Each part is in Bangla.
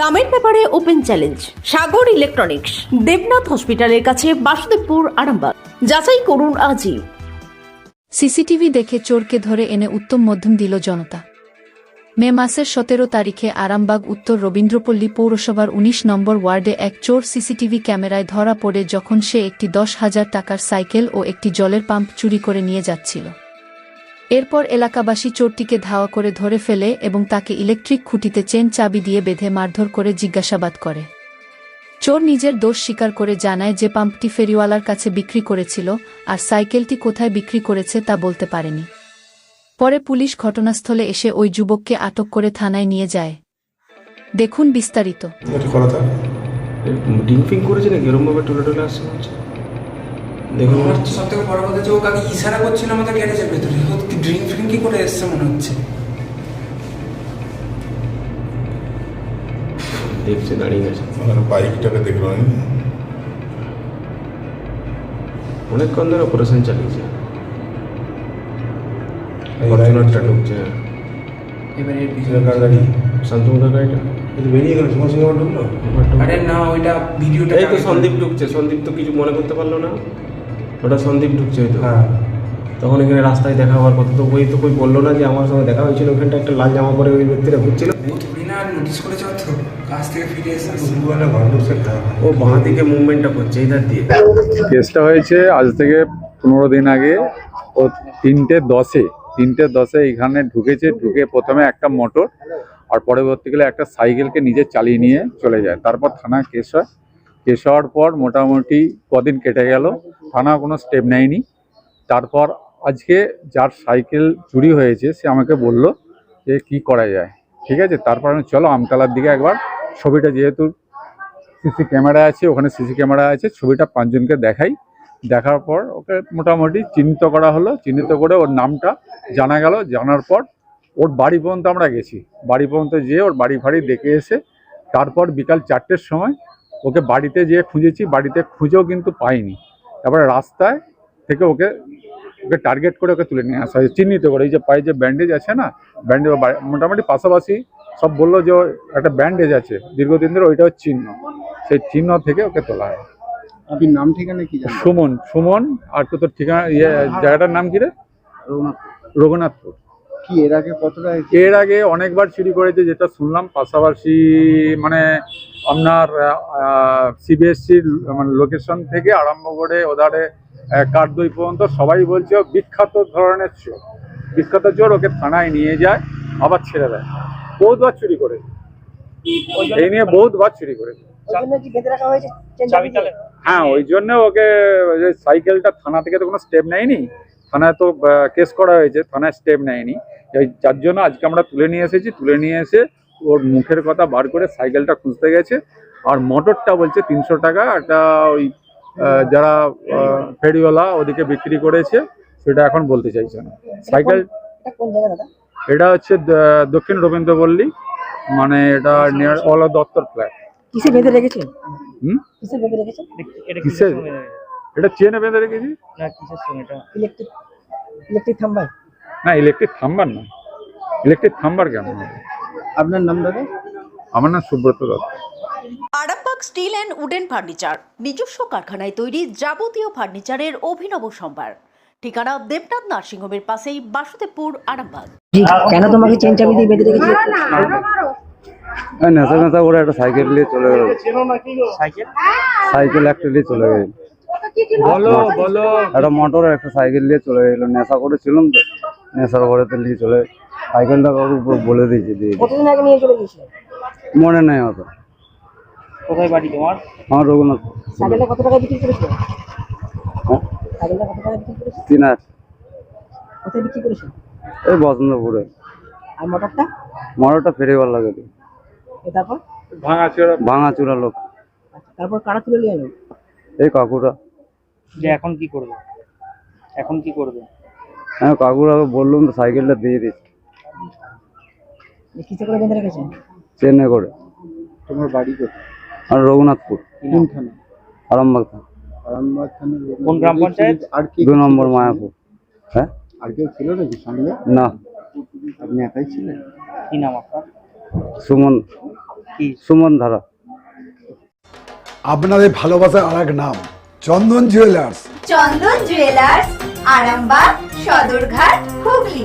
দামের ব্যাপারে open challenge, Sagar electronics, Debnath হসপিটালের কাছে বাসুদেবপুর, আরামবাগ। যাচাই করুন আজই। সিসিটিভি দেখে চোরকে ধরে এনে উত্তম মধ্যম দিল জনতা। মে মাসের সতেরো তারিখে আরামবাগ, উত্তর রবীন্দ্রপল্লী পৌরসভার ১৯ নম্বর ওয়ার্ডে এক চোর সিসিটিভি ক্যামেরায় ধরা পড়ে যখন সে একটি দশ হাজার টাকার সাইকেল ও একটি জলের পাম্প চুরি করে নিয়ে যাচ্ছিল। এরপর এলাকাবাসী চোরটিকে ধাওয়া করে ধরে ফেলে এবং তাকে ইলেকট্রিক খুঁটিতে চেন চাবি দিয়ে বেঁধে মারধর করে জিজ্ঞাসাবাদ করে। চোর নিজের দোষ স্বীকার করে জানায় যে পাম্পটি ফেরিওয়ালার কাছে বিক্রি করেছিল আর সাইকেলটি কোথায় বিক্রি করেছে তা বলতে পারেনি। পরে পুলিশ ঘটনাস্থলে এসে ওই যুবককে আটক করে থানায় নিয়ে যায়। দেখুন বিস্তারিত। করেছে নাকি? টলে টলে আসছে? দেখুন। সব থেকে বড় কথা যে ও কাকে ইশারা করছিল আমাদের গ্যারেজের ভেতরে। ও কি ড্রিঙ্ক ফ্রিঙ্ক কি করে এসছে মনে হচ্ছে? দেখছে দাঁড়িয়ে গেছে। বাইকটাকে দেখল আমি। অনেকক্ষণ ধরে অপারেশন চালিয়েছে। ফরচুনারটা ঢুকছে। এবারে কার গাড়ি। গাড়িটা। এটা বেরিয়ে গেল ঢুকলো? আরে না ওইটা ভিডিওটা এই তো সন্দীপ ঢুকছে। সন্দীপ তো কিছু মনে করতে পারল না। ওটা সন্দীপ ঢুকছে হয়তো। হ্যাঁ। তখন এখানে রাস্তায় দেখা হওয়ার কথা। তো ওই তো কই বলল না যে আমার সঙ্গে দেখা হয়েছিল। ওখানটা একটা লাল জামা পরে ওই ব্যক্তিটা ঘুরছিল। ও থেকে ফিরে এসে ও বাঁ দিকে মুভমেন্টটা করছে এইধার দিয়ে। কেসটা হয়েছে আজ থেকে পনেরো দিন আগে। ও তিনটে দশে তিনটে দশে এখানে ঢুকেছে। ঢুকে প্রথমে একটা মোটর আর পরবর্তীকালে একটা সাইকেলকে নিজে চালিয়ে নিয়ে চলে যায়। তারপর থানা কেস হয়। কেস হওয়ার পর মোটামুটি কদিন কেটে গেল, থানা কোনো স্টেপ নেয়নি। তারপর আজকে যার সাইকেল চুরি হয়েছে, সে আমাকে বলল যে কি করা যায়। ঠিক আছে? তারপর আমি চলো আমতলার দিকে একবার, ছবিটা যেহেতু সিসি ক্যামেরা আছে, ওখানে সিসি ক্যামেরা আছে, ছবিটা পাঁচজনকে দেখাই। দেখার পর ওকে মোটামুটি চিহ্নিত করা হলো। চিহ্নিত করে ওর নামটা জানা গেল। জানার পর ওর বাড়ি পর্যন্ত আমরা গেছি। বাড়ি পর্যন্ত যেয়ে ওর বাড়ি ফাড়ি দেখে এসে, তারপর বিকাল চারটের সময় ওকে বাড়িতে যেয়ে খুঁজেছি বাড়িতে খুঁজেও কিন্তু পাইনি। তারপরে রাস্তায় থেকে ওকে ওকে টার্গেট করে ওকে তুলে নিয়ে আসা হয়েছে চিহ্নিত করে। এই যে পায়ে যে ব্যান্ডেজ আছে না ব্যান্ডেজ মোটামুটি পাশাপাশি সব বলল যে একটা ব্যান্ডেজ আছে দীর্ঘদিন ধরে ওইটা হচ্ছে চিহ্ন। সেই চিহ্ন থেকে ওকে তোলা হয়। আপনি নাম ঠিকানা কি সুমন সুমন আর তো তোর ঠিকানা ইয়ে জায়গাটার নাম কি রে? রঘুনাথপুর। কি এর আগে কতটা এর আগে অনেকবার চুরি করেছে যেটা শুনলাম। পাশাপাশি মানে আপনার সিবিএসসির মানে লোকেশন থেকে আরম্ভ করে ওধারে কাঠদই পর্যন্ত সবাই বলছে বিখ্যাত ধরনের চোর। বিখ্যাত চোর ওকে থানায় নিয়ে যায় আবার ছেড়ে দেয়। বহুতবার চুরি করেছে। এই নিয়ে বহুতবার চুরি করেছে। হ্যাঁ ওই জন্য ওকে ওই সাইকেলটা থানা থেকে তো কোনো স্টেপ নেয়নি। থানায় তো কেস করা হয়েছে থানায় স্টেপ নেয়নি। যার জন্য আজকে আমরা তুলে নিয়ে এসেছি তুলে নিয়ে এসে ওর মুখের কথা বার করে সাইকেলটা খুঁজতে গেছে। আর মোটরটা বলছে তিনশো টাকা একটা ওই আহ, যারা আহ, ফেরিওয়ালা ওদিকে বিক্রি করেছে সেটা এখন বলতে চাইছে না। সাইকেল এটা হচ্ছে দক্ষিণ রবীন্দ্রপল্লী মানে এটা নিয়ার অল দত্তর ফ্ল্যাট কিসে বেঁধে রেখেছেন হুম? কিসে বেঁধে রেখেছেন কিসের এটা চেনে বেঁধে রেখেছি ইলেকট্রিক ইলেকট্রিক থাম্বাই না ইলেকট্রিক থাম্বার না। ইলেকট্রিক থাম্বার কেন আপনার নাম দাদা? আমার নাম Subrata Dutta. Arambagh steel and wooden furniture নিজস্ব কারখানায় তৈরি যাবতীয় ফার্নিচারের অভিনব সম্ভার। ঠিকানা দেবনাথ নার্সিংহোমের পাশেই বাসুদেবপুর আরামবাগ। কেন তোমাকে চেন চাবি দিয়ে বেঁধে রেখেছিল নেশা নেশা করে একটা সাইকেল নিয়ে চলে গেল। সাইকেল একটা নিয়ে চলে গেল। একটা মোটর একটা সাইকেল নিয়ে চলে গেল নেশা করেছিলাম তো। নেশার ঘরে তো নিয়ে চলে সাইকেলটা কাউকে পুরো বলে দিয়েছে দিয়ে মনে নেই অত। কোথায় বাড়ি তোমার? আমার রঘুনাথ সাইকেলটা কত টাকা বিক্রি করেছিল? হ্যাঁ, তিন কোথায় বিক্রি করেছিল? এই বসন্তপুরে। আর মোটরটা? লাগে তারপর? লোক। আচ্ছা, তারপর কারা তুলে নিয়ে এই কাকুরা যে এখন কি করবে? এখন কি করবে? হ্যাঁ কাকুরা বললাম তো সাইকেলটা দিয়ে দিচ্ছি কিসে করে বেঁধে রেখেছেন চেন্নাই করে। তোমার বাড়ি কোথায়? আর রঘুনাথপুর। কোন আরামবাগ থানা। আরামবাগ থানা কোন গ্রাম পঞ্চায়েত? আর কি দু নম্বর মায়াপুর। হ্যাঁ? আর কেউ ছিল নাকি সঙ্গে? না। আপনি একাই ছিলেন? কি নাম আপনার? সুমন। কি? সুমন ধারা। আপনাদের ভালোবাসার আর এক নাম। Chandan jewellers Chandan jewellers Arambagh Sadarghat Hooghly.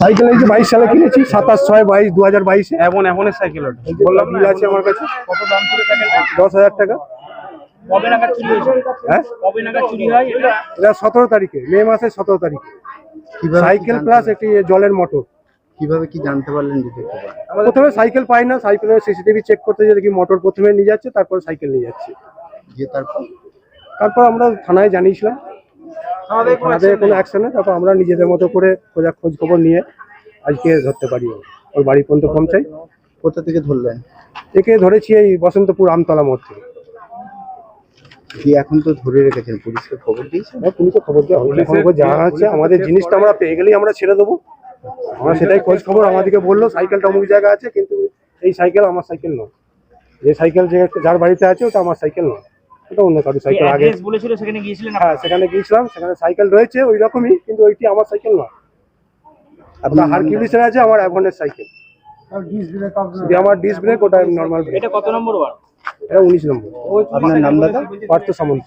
Cycle এই যে বাইশ সালে কিনেছি সাতাশ ছয় বাইশ দু হাজার বাইশে। এমন এমনের সাইকেল বললাম বিল আছে আমার কাছে। কত দাম ছিল সাইকেলটা? দশ হাজার টাকা। কবে নাগাদ চুরি হয়েছে? হ্যাঁ? কবে নাগাদ চুরি হয় এটা? এটা সতেরো তারিখে মে মাসের সতেরো তারিখে। সাইকেল প্লাস একটি জলের মোটর কীভাবে কি জানতে পারলেন প্রথমে সাইকেল পাই না সাইকেলের সিসিটিভি চেক করতে যে দেখি মোটর প্রথমে নিয়ে যাচ্ছে তারপর সাইকেল নিয়ে যাচ্ছে। যে তারপর? তারপর আমরা থানায় জানিয়েছিলাম। থানাতে কোনো অ্যাকশন নেই। তারপর আমরা নিজেদের মতো করে খোঁজা খোঁজ খবর নিয়ে আজকে ধরতে পারি। ওর বাড়ি পর্যন্ত পৌঁছাই। কোথা থেকে ধরলেন? একে ধরেছি এই বসন্তপুর আমতলা মোড় থেকে। কি এখন তো ধরে রেখেছেন। পুলিশকে খবর দিয়েছেন? হ্যাঁ, পুলিশে খবর দেওয়া খবর জানা হচ্ছে আমাদের জিনিসটা আমরা পেয়ে গেলেই আমরা ছেড়ে দেবো। আমরা সেটাই খোঁজ খবর আমাদেরকে বলল সাইকেলটা অমুক জায়গায় আছে কিন্তু এই সাইকেল আমার সাইকেল নয়। যে সাইকেল যে যার বাড়িতে আছে ওটা আমার সাইকেল নয়। ওটা অন্য কারও সাইকেল আগে। বলেছিল সেখানে গিয়েছিলেন হ্যাঁ সেখানে গিয়েছিলাম সেখানে সাইকেল রয়েছে ওই রকমই কিন্তু ওইটি আমার সাইকেল নয়। আপনার হারকিউলিসের আছে আমার অ্যাভনের সাইকেল যে আমার ডিস ব্রেক ওটা নর্মাল ব্রেক এটা কত নম্বর ওয়ার্ড? এটা উনিশ নম্বর। আপনার নাম দাদা পার্থ সামন্ত